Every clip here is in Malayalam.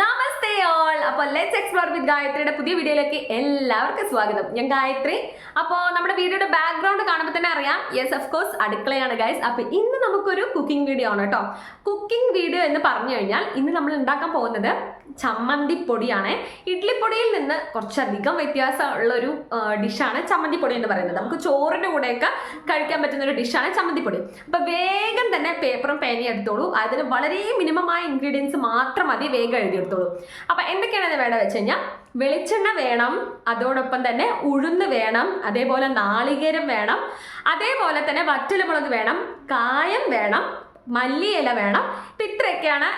നമസ്തേ ഓൾ അപ്പോൾ ലെറ്റ്സ് എക്സ്പ്ലോർ വിത്ത് ഗായത്രിയുടെ പുതിയ വീഡിയോയിലേക്ക് എല്ലാവർക്കും സ്വാഗതം. ഞാൻ ഗായത്രി. അപ്പോൾ നമ്മുടെ വീഡിയോയുടെ ബാക്ക്ഗ്രൗണ്ട് കാണുമ്പോൾ തന്നെ അറിയാം. യെസ് ഓഫ് കോഴ്സ് അടുക്കളയാണ് ഗൈസ് അപ്പോൾ ഇന്ന് നമുക്കൊരു കുക്കിംഗ് വീഡിയോ ആണ് കേട്ടോ കുക്കിംഗ് വീഡിയോ എന്ന് പറഞ്ഞു കഴിഞ്ഞാൽ ഇന്ന് നമ്മൾ ഉണ്ടാക്കാൻ പോകുന്നത് ചമ്മന്തിപ്പൊടിയാണ്. ഇഡ്ലിപ്പൊടിയിൽ നിന്ന് കുറച്ചധികം വ്യത്യാസമുള്ള ഒരു ഡിഷാണ് ചമ്മന്തിപ്പൊടി എന്ന് പറയുന്നത്. നമുക്ക് ചോറിന്റെ കൂടെയൊക്കെ കഴിക്കാൻ പറ്റുന്ന ഒരു ഡിഷാണ് ചമ്മന്തിപ്പൊടി. അപ്പോൾ വേഗം തന്നെ പേപ്പറും പേനയും എടുത്തോളൂ. അതിന് വളരെ മിനിമമായ ഇൻഗ്രീഡിയൻസ് മാത്രം മതി വേഗം എഴുതിയെടുത്തോളൂ അപ്പോൾ എന്തൊക്കെയാണ് ഇത് വേണ്ടത് വെച്ച് കഴിഞ്ഞാൽ വെളിച്ചെണ്ണ വേണം അതോടൊപ്പം തന്നെ ഉഴുന്ന് വേണം അതേപോലെ നാളികേരം വേണം അതേപോലെ തന്നെ വറ്റലമുളക് വേണം കായം വേണം മല്ലിയില വേണം. ഇപ്പം ഇത്രയൊക്കെയാണ്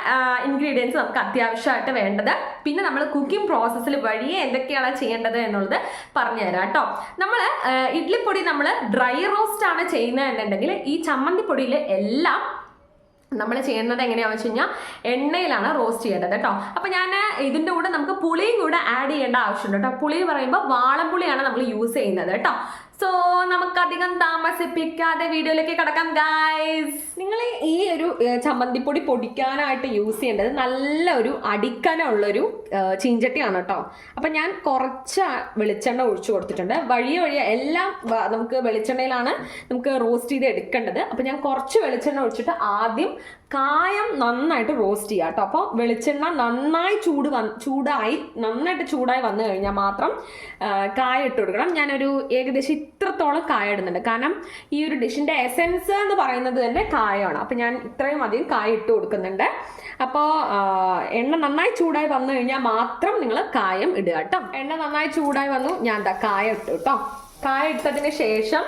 ഇൻഗ്രീഡിയൻസ് നമുക്ക് അത്യാവശ്യമായിട്ട് വേണ്ടത്. പിന്നെ നമ്മൾ കുക്കിംഗ് പ്രോസസ്സിൽ വഴിയെ എന്തൊക്കെയാണ് ചെയ്യേണ്ടത് എന്നുള്ളത് പറഞ്ഞു തരാം കേട്ടോ. നമ്മൾ ഇഡ്ലിപ്പൊടി നമ്മൾ ഡ്രൈ റോസ്റ്റ് ആണ് ചെയ്യുന്നത് എന്നുണ്ടെങ്കിൽ ഈ ചമ്മന്തിപ്പൊടിയിൽ എല്ലാം നമ്മൾ ചെയ്യുന്നത് എങ്ങനെയാണെന്ന് വെച്ച് കഴിഞ്ഞാൽ എണ്ണയിലാണ് റോസ്റ്റ് ചെയ്യേണ്ടത് കേട്ടോ. അപ്പോൾ ഞാൻ ഇതിന്റെ കൂടെ നമുക്ക് പുളിയും കൂടെ ആഡ് ചെയ്യേണ്ട ആവശ്യമുണ്ട് കേട്ടോ. പുളി പറയുമ്പോൾ വാളംപുളിയാണ് നമ്മൾ യൂസ് ചെയ്യുന്നത് കേട്ടോ. സോ നമുക്കധികം താമസിപ്പിക്കാതെ വീഡിയോയിലേക്ക് കിടക്കാം ഗായ്സ് നിങ്ങൾ ഈ ഒരു ചമ്മന്തിപ്പൊടി പൊടിക്കാനായിട്ട് യൂസ് ചെയ്യേണ്ടത് നല്ല ഒരു അടിക്കനുള്ളൊരു ചീഞ്ചട്ടിയാണ് കേട്ടോ അപ്പം ഞാൻ കുറച്ച് വെളിച്ചെണ്ണ ഒഴിച്ചു കൊടുത്തിട്ടുണ്ട്. വഴിയ വഴിയ എല്ലാം നമുക്ക് വെളിച്ചെണ്ണയിലാണ് നമുക്ക് റോസ്റ്റ് ചെയ്ത് എടുക്കേണ്ടത്. അപ്പം ഞാൻ കുറച്ച് വെളിച്ചെണ്ണ ഒഴിച്ചിട്ട് ആദ്യം കായം നന്നായിട്ട് റോസ്റ്റ് ചെയ്യുക കേട്ടോ അപ്പോൾ വെളിച്ചെണ്ണ നന്നായി ചൂട് വന്ന് ചൂടായി നന്നായിട്ട് ചൂടായി വന്നു കഴിഞ്ഞാൽ മാത്രം കായ ഇട്ട് കൊടുക്കണം. ഞാനൊരു ഏകദേശം ഇത്രത്തോളം കായ ഇടുന്നുണ്ട്. കാരണം ഈ ഒരു ഡിഷിന്റെ എസെൻസ് എന്ന് പറയുന്നത് തന്നെ കായമാണ്. അപ്പോൾ ഞാൻ ഇത്രയും അധികം കായ ഇട്ട് കൊടുക്കുന്നുണ്ട്. അപ്പോൾ എണ്ണ നന്നായി ചൂടായി വന്നു കഴിഞ്ഞാൽ മാത്രം നിങ്ങൾ കായം ഇടുക കേട്ടോ എണ്ണ നന്നായി ചൂടായി വന്നു ഞാൻ എന്താ കായ ഇട്ടു കേട്ടോ കായ ഇട്ടതിന് ശേഷം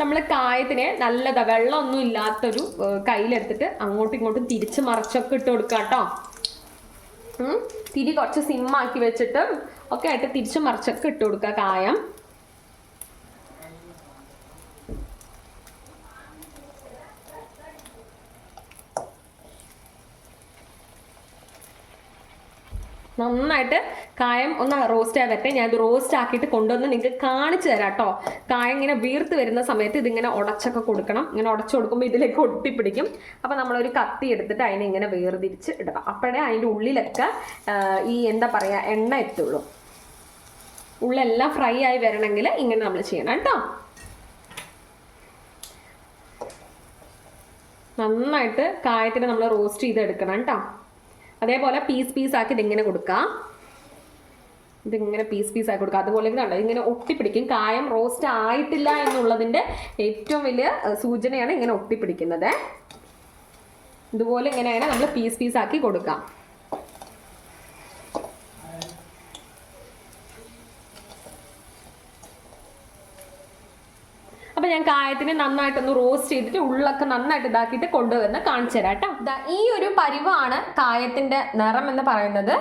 നമ്മൾ കായത്തിനെ നല്ലതാ വെള്ളമൊന്നും ഇല്ലാത്തൊരു കയ്യിലെടുത്തിട്ട് അങ്ങോട്ടും ഇങ്ങോട്ടും തിരിച്ച് മറിച്ചൊക്കെ ഇട്ട് കൊടുക്കുക കേട്ടോ തിരി കുറച്ച് സിമ്മാക്കി വെച്ചിട്ട് ഒക്കെ ആയിട്ട് തിരിച്ച് മറിച്ചൊക്കെ ഇട്ട് കൊടുക്കുക കായം. നന്നായിട്ട് കായം ഒന്ന് റോസ്റ്റ് ആയി വരട്ടെ ഞാൻ ഇത് റോസ്റ്റ് ആക്കിയിട്ട് കൊണ്ടുവന്ന് നിങ്ങൾക്ക് കാണിച്ചു തരാം കേട്ടോ കായം ഇങ്ങനെ വീർത്ത് വരുന്ന സമയത്ത് ഇതിങ്ങനെ ഉടച്ചൊക്കെ കൊടുക്കണം. ഇങ്ങനെ ഉടച്ചു കൊടുക്കുമ്പോൾ ഇതിലേക്ക് ഒട്ടിപ്പിടിക്കും. അപ്പോൾ നമ്മളൊരു കത്തി എടുത്തിട്ട് അതിനെ ഇങ്ങനെ വേർതിരിച്ച് ഇടണം അപ്പോഴേ അതിന്റെ ഉള്ളിലൊക്കെ ഈ എന്താ പറയുക എണ്ണ എത്തുള്ളൂ. ഉള്ളെല്ലാം ഫ്രൈ ആയി വരണമെങ്കിൽ ഇങ്ങനെ നമ്മൾ ചെയ്യണം കേട്ടോ. നന്നായിട്ട് കായത്തിന് നമ്മൾ റോസ്റ്റ് ചെയ്തെടുക്കണം കേട്ടോ അതേപോലെ പീസ് പീസ് ആക്കി ഇതിങ്ങനെ കൊടുക്കാം. ഇതിങ്ങനെ പീസ് പീസ് ആക്കി കൊടുക്കുക അതുപോലെ കണ്ടോ? ഇങ്ങനെ ഒട്ടിപ്പിടിക്കും. കായം റോസ്റ്റ് ആയിട്ടില്ല എന്നുള്ളതിന്റെ ഏറ്റവും വലിയ സൂചനയാണ് ഇങ്ങനെ ഒട്ടിപ്പിടിക്കുന്നത്. ഇതുപോലെ ഇങ്ങനെ നമ്മൾ പീസ് പീസ് ആക്കി കൊടുക്കാം. ഞാൻ കായത്തിന് നന്നായിട്ടൊന്ന് റോസ്റ്റ് ചെയ്തിട്ട് ഉള്ളൊക്കെ നന്നായിട്ട് ഇതാക്കിയിട്ട് കൊണ്ടുവന്ന് കാണിച്ചു തരാം കേട്ടോ. ഈ ഒരു പരിവാണ് കായത്തിന്റെ നിറം എന്ന് പറയുന്നത്.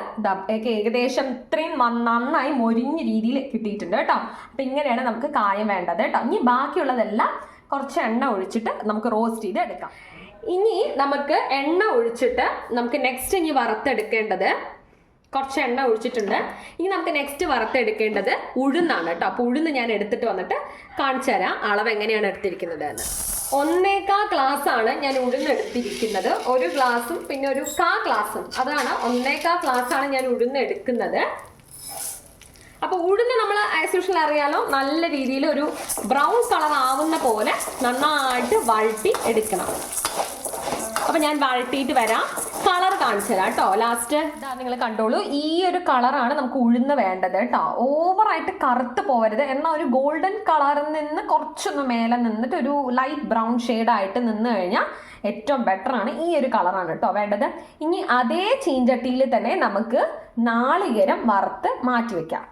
ഏകദേശം ഇത്രയും നന്നായി മൊരിഞ്ഞ രീതിയിൽ കിട്ടിയിട്ടുണ്ട് കേട്ടോ. അപ്പൊ ഇങ്ങനെയാണ് നമുക്ക് കായം വേണ്ടത് കേട്ടോ. ഇനി ബാക്കിയുള്ളതെല്ലാം കുറച്ച് എണ്ണ ഒഴിച്ചിട്ട് നമുക്ക് റോസ്റ്റ് ചെയ്ത് എടുക്കാം. ഇനി നമുക്ക് എണ്ണ ഒഴിച്ചിട്ട് നമുക്ക് നെക്സ്റ്റ് ഇനി വറുത്തെടുക്കേണ്ടത് കുറച്ച് എണ്ണ ഒഴിച്ചിട്ടുണ്ട്. ഇനി നമുക്ക് നെക്സ്റ്റ് വറുത്തെടുക്കേണ്ടത് ഉഴുന്നാണ് കേട്ടോ. അപ്പോൾ ഉഴുന്ന് ഞാൻ എടുത്തിട്ട് വന്നിട്ട് കാണിച്ചു തരാം അളവ് എങ്ങനെയാണ് എടുത്തിരിക്കുന്നത് എന്ന്. ഒന്നേക്കാ ഗ്ലാസ് ആണ് ഞാൻ ഉഴുന്ന് എടുത്തിരിക്കുന്നത്. ഒരു ഗ്ലാസും പിന്നെ ഒരു കാ ഗ്ലാസും അതാണ് ഒന്നേക്കാ ഗ്ലാസ് ആണ് ഞാൻ ഉഴുന്ന് എടുക്കുന്നത്. അപ്പോൾ ഉഴുന്ന് നമ്മൾ ആസ് അറിയാലോ നല്ല രീതിയിൽ ഒരു ബ്രൗൺ കളർ ആവുന്ന പോലെ നന്നായിട്ട് വഴട്ടി എടുക്കണം. അപ്പൊ ഞാൻ വഴട്ടിയിട്ട് വരാം. കളർ കാണിച്ചു തരാം കേട്ടോ. ലാസ്റ്റ് ഇതാ നിങ്ങൾ കണ്ടോളൂ. ഈ ഒരു കളറാണ് നമുക്ക് ഉഴുന്ന് വേണ്ടത് കേട്ടോ. ഓവറായിട്ട് കറുത്ത് പോവരുത്. എന്നാൽ ഒരു ഗോൾഡൻ കളറിൽ നിന്ന് കുറച്ചൊന്ന് മേലെ നിന്നിട്ട് ഒരു ലൈറ്റ് ബ്രൗൺ ആയിട്ട് നിന്ന് കഴിഞ്ഞാൽ ഏറ്റവും ബെറ്റർ ആണ് ഈ ഒരു കളറാണ് കേട്ടോ വേണ്ടത്. ഇനി അതേ ചീഞ്ചട്ടിയിൽ തന്നെ നമുക്ക് നാളികേരം വറുത്ത് മാറ്റി വെക്കാം.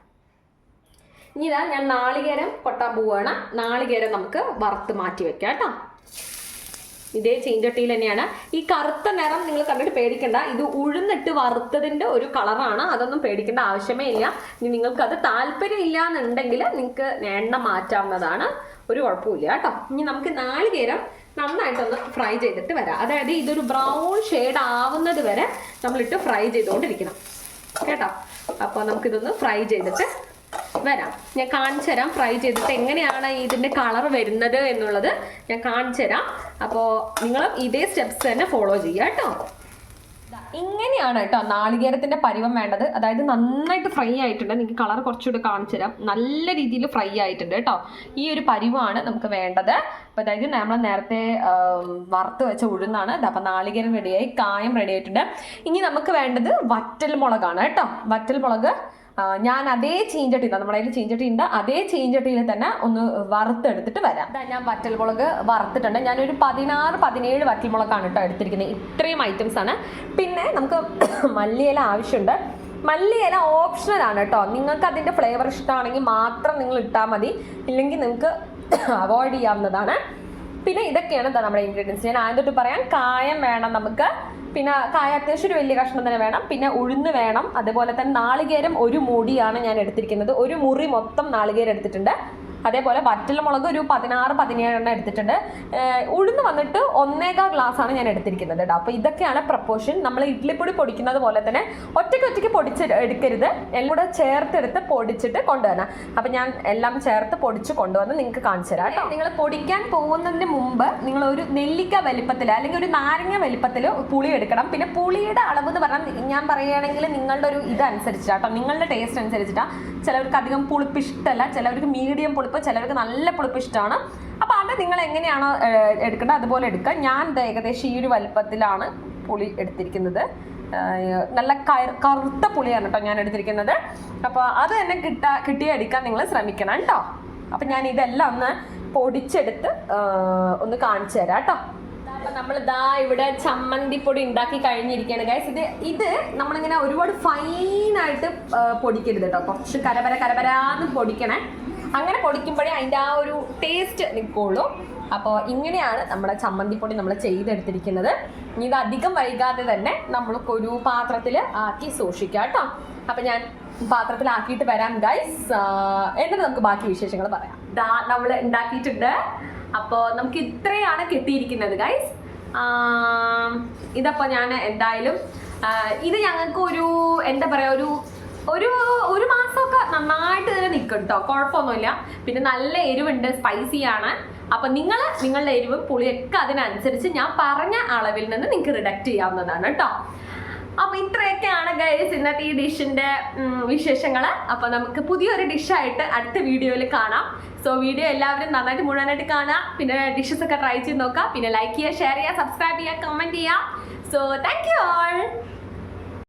ഇനി ഇതാ ഞാൻ നാളികേരം കൊട്ടാൻ പോവുകയാണ് നാളികേരം നമുക്ക് വറുത്ത് മാറ്റി വെക്കാം കേട്ടോ. ഇതേ ചീഞ്ചട്ടിയിൽ തന്നെയാണ്. ഈ കറുത്ത നിറം നിങ്ങൾ കണ്ടിട്ട് പേടിക്കണ്ട. ഇത് ഉഴുന്നിട്ട് വറുത്തതിന്റെ ഒരു കളറാണ്. അതൊന്നും പേടിക്കേണ്ട ആവശ്യമേ ഇല്ല. ഇനി നിങ്ങൾക്ക് അത് താല്പര്യം ഇല്ല എന്നുണ്ടെങ്കിൽ നിങ്ങൾക്ക് എണ്ണ മാറ്റാവുന്നതാണ്. ഒരു കുഴപ്പമില്ല കേട്ടോ. ഇനി നമുക്ക് നാല് നേരം നന്നായിട്ടൊന്ന് ഫ്രൈ ചെയ്തിട്ട് വരാം. അതായത് ഇതൊരു ബ്രൗൺ ഷെയ്ഡ് ആവുന്നത് വരെ നമ്മളിട്ട് ഫ്രൈ ചെയ്തുകൊണ്ടിരിക്കണം. കേട്ടോ? അപ്പോൾ നമുക്കിതൊന്ന് ഫ്രൈ ചെയ്തിട്ട് വരാം. ഞാൻ കാണിച്ചു തരാം. ഫ്രൈ ചെയ്തിട്ട് എങ്ങനെയാണ് ഇതിന്റെ കളർ വരുന്നത് എന്നുള്ളത് ഞാൻ കാണിച്ചു തരാം. അപ്പോൾ നിങ്ങൾ ഇതേ സ്റ്റെപ്സ് തന്നെ ഫോളോ ചെയ്യുക കേട്ടോ. ഇങ്ങനെയാണ് കേട്ടോ നാളികേരത്തിന്റെ പരിവം വേണ്ടത്. അതായത് നന്നായിട്ട് ഫ്രൈ ആയിട്ടുണ്ട്. നിങ്ങൾക്ക് കളർ കുറച്ചുകൂടി കാണിച്ചു തരാം. നല്ല രീതിയിൽ ഫ്രൈ ആയിട്ടുണ്ട് കേട്ടോ. ഈ ഒരു പരിവമാണ് നമുക്ക് വേണ്ടത്. അപ്പോൾ അതായത് നമ്മൾ നേരത്തെ വറുത്ത് വെച്ച ഉഴുന്നാണ്. അപ്പം നാളികേരം റെഡിയായി കായം റെഡി ആയിട്ടുണ്ട്. ഇനി നമുക്ക് വേണ്ടത് വറ്റൽ മുളകാണ് കേട്ടോ. വറ്റൽ മുളക് ഞാൻ അതേ ചീഞ്ചട്ടി നമ്മുടെ കയ്യിൽ ചീഞ്ചട്ടി ഉണ്ട് അതേ ചീഞ്ചട്ടിയിൽ തന്നെ ഒന്ന് വറുത്തെടുത്തിട്ട് വരാം. ഞാൻ വറ്റൽമുളക് വറുത്തിട്ടുണ്ട്. ഞാനൊരു പതിനാറ് പതിനേഴ് വറ്റൽമുളകാണ് കേട്ടോ എടുത്തിരിക്കുന്നത്. ഇത്രയും ഐറ്റംസ് ആണ്. പിന്നെ നമുക്ക് മല്ലിയില ആവശ്യമുണ്ട്. മല്ലിയില ഓപ്ഷണൽ ആണ് കേട്ടോ. നിങ്ങൾക്ക് അതിന്റെ ഫ്ലേവർ ഇഷ്ടമാണെങ്കിൽ മാത്രം നിങ്ങൾ ഇട്ടാൽ മതി. ഇല്ലെങ്കിൽ നിങ്ങൾക്ക് അവോയ്ഡ് ചെയ്യാവുന്നതാണ്. പിന്നെ ഇതൊക്കെയാണ് നമ്മുടെ ഇൻഗ്രീഡിയൻസ് ഞാൻ ആദ്യം തൊട്ട് പറയാം. കായം വേണം നമുക്ക്. പിന്നെ കായ അത്യാവശ്യം ഒരു വലിയ കഷ്ണം തന്നെ വേണം. പിന്നെ ഉഴുന്ന് വേണം. അതുപോലെ തന്നെ നാളികേരം ഒരു മുടിയാണ് ഞാൻ എടുത്തിരിക്കുന്നത്. ഒരു മുറി മൊത്തം നാളികേരം എടുത്തിട്ടുണ്ട്. അതേപോലെ വറ്റൽമുളക് ഒരു പതിനാറ് പതിനേഴെണ്ണം എടുത്തിട്ടുണ്ട്. ഉഴുന്ന് വന്നിട്ട് ഒന്നേകാൽ ഗ്ലാസ് ആണ് ഞാൻ എടുത്തിരിക്കുന്നത് കേട്ടോ അപ്പോൾ ഇതൊക്കെയാണ് പ്രപ്പോർഷൻ നമ്മൾ ഇഡ്ലിപ്പൊടി പൊടിക്കുന്നത് പോലെ തന്നെ ഒറ്റയ്ക്ക് ഒറ്റയ്ക്ക് പൊടിച്ച് എടുക്കരുത്. എല്ലാം കൂടെ ചേർത്തെടുത്ത് പൊടിച്ചിട്ട് കൊണ്ടുവരണം. അപ്പം ഞാൻ എല്ലാം ചേർത്ത് പൊടിച്ച് കൊണ്ടുവന്ന് നിങ്ങൾക്ക് കാണിച്ചു തരാം കേട്ടോ നിങ്ങൾ പൊടിക്കാൻ പോകുന്നതിന് മുമ്പ് നിങ്ങൾ ഒരു നെല്ലിക്ക വലിപ്പത്തിൽ അല്ലെങ്കിൽ ഒരു നാരങ്ങ വലിപ്പത്തിൽ പുളി എടുക്കണം. പിന്നെ പുളിയുടെ അളവ് എന്ന് പറഞ്ഞാൽ ഞാൻ പറയുകയാണെങ്കിൽ നിങ്ങളുടെ ഒരു ഇതനുസരിച്ചിട്ടാട്ടോ നിങ്ങളുടെ ടേസ്റ്റ് അനുസരിച്ചിട്ടാണ് ചിലവർക്ക് അധികം പുളിപ്പ് ഇഷ്ടമല്ല ചിലവർക്ക് മീഡിയം പുളിപ്പ് ചിലർക്ക് നല്ല പുളിപ്പ് ഇഷ്ടമാണ്. അപ്പോൾ അത് നിങ്ങൾ എങ്ങനെയാണോ എടുക്കേണ്ടത് അതുപോലെ എടുക്കുക. ഞാൻ ഏകദേശം ഈ ഒരു വലിപ്പത്തിലാണ് പുളി എടുത്തിരിക്കുന്നത്. നല്ല കറുത്ത പുളിയാണ് കേട്ടോ ഞാൻ എടുത്തിരിക്കുന്നത്. അപ്പോൾ അത് തന്നെ കിട്ടാ കിട്ടിയെടുക്കാൻ നിങ്ങൾ ശ്രമിക്കണം കേട്ടോ. അപ്പം ഞാൻ ഇതെല്ലാം ഒന്ന് പൊടിച്ചെടുത്ത് ഒന്ന് കാണിച്ചു തരാം കേട്ടോ. നമ്മൾ ദാ ഇവിടെ ചമ്മന്തിപ്പൊടി ഉണ്ടാക്കി കഴിഞ്ഞിരിക്കുകയാണ്. ഗൈസ് ഇത് ഇത് നമ്മളിങ്ങനെ ഒരുപാട് ഫൈനായിട്ട് പൊടിക്കരുത് കേട്ടോ. കുറച്ച് കരപര കരപരാന്ന് പൊടിക്കണേ. അങ്ങനെ പൊടിക്കുമ്പോഴേ അതിന്റെ ആ ഒരു ടേസ്റ്റ് നിൽക്കുള്ളൂ. അപ്പോൾ ഇങ്ങനെയാണ് നമ്മുടെ ചമ്മന്തിപ്പൊടി നമ്മൾ ചെയ്തെടുത്തിരിക്കുന്നത്. ഇനി ഇത് അധികം വൈകാതെ തന്നെ നമ്മൾക്കൊരു പാത്രത്തിൽ ആക്കി സൂക്ഷിക്കാം കേട്ടോ. അപ്പം ഞാൻ പാത്രത്തിലാക്കിയിട്ട് വരാം ഗൈസ് എന്നിട്ട് നമുക്ക് ബാക്കി വിശേഷങ്ങൾ പറയാം. ദാ നമ്മൾ ഉണ്ടാക്കിയിട്ടുണ്ട്. അപ്പോൾ നമുക്ക് ഇത്രയാണ് കിട്ടിയിരിക്കുന്നത് ഗൈസ് ഇതപ്പോൾ ഞാൻ എന്തായാലും ഇത് ഞങ്ങൾക്ക് ഒരു എന്താ പറയുക ഒരു ഒരു ഒരു നന്നായിട്ട് തന്നെ നിൽക്കും കേട്ടോ കുഴപ്പമൊന്നുമില്ല പിന്നെ നല്ല എരിവുണ്ട് സ്പൈസിയാണ് അപ്പൊ നിങ്ങൾ നിങ്ങളുടെ എരിവും പുളിയൊക്കെ അതിനനുസരിച്ച് ഞാൻ പറഞ്ഞ അളവിൽ നിന്ന് നിങ്ങൾക്ക് റിഡക്റ്റ് ചെയ്യാവുന്നതാണ് കേട്ടോ അപ്പൊ ഇത്രയൊക്കെയാണ് ഗൈസ് ഇന്നത്തെ ഈ ഡിഷിന്റെ വിശേഷങ്ങൾ അപ്പൊ നമുക്ക് പുതിയൊരു ഡിഷായിട്ട് അടുത്ത വീഡിയോയിൽ കാണാം. സോ വീഡിയോ എല്ലാവരും നന്നായിട്ട് മുഴുവനായിട്ട് കാണാം പിന്നെ ഡിഷസ് ഒക്കെ ട്രൈ ചെയ്ത് നോക്കാം പിന്നെ ലൈക്ക് ചെയ്യുക ഷെയർ ചെയ്യുക സബ്സ്ക്രൈബ് ചെയ്യുക കമന്റ് ചെയ്യുക. So thank you all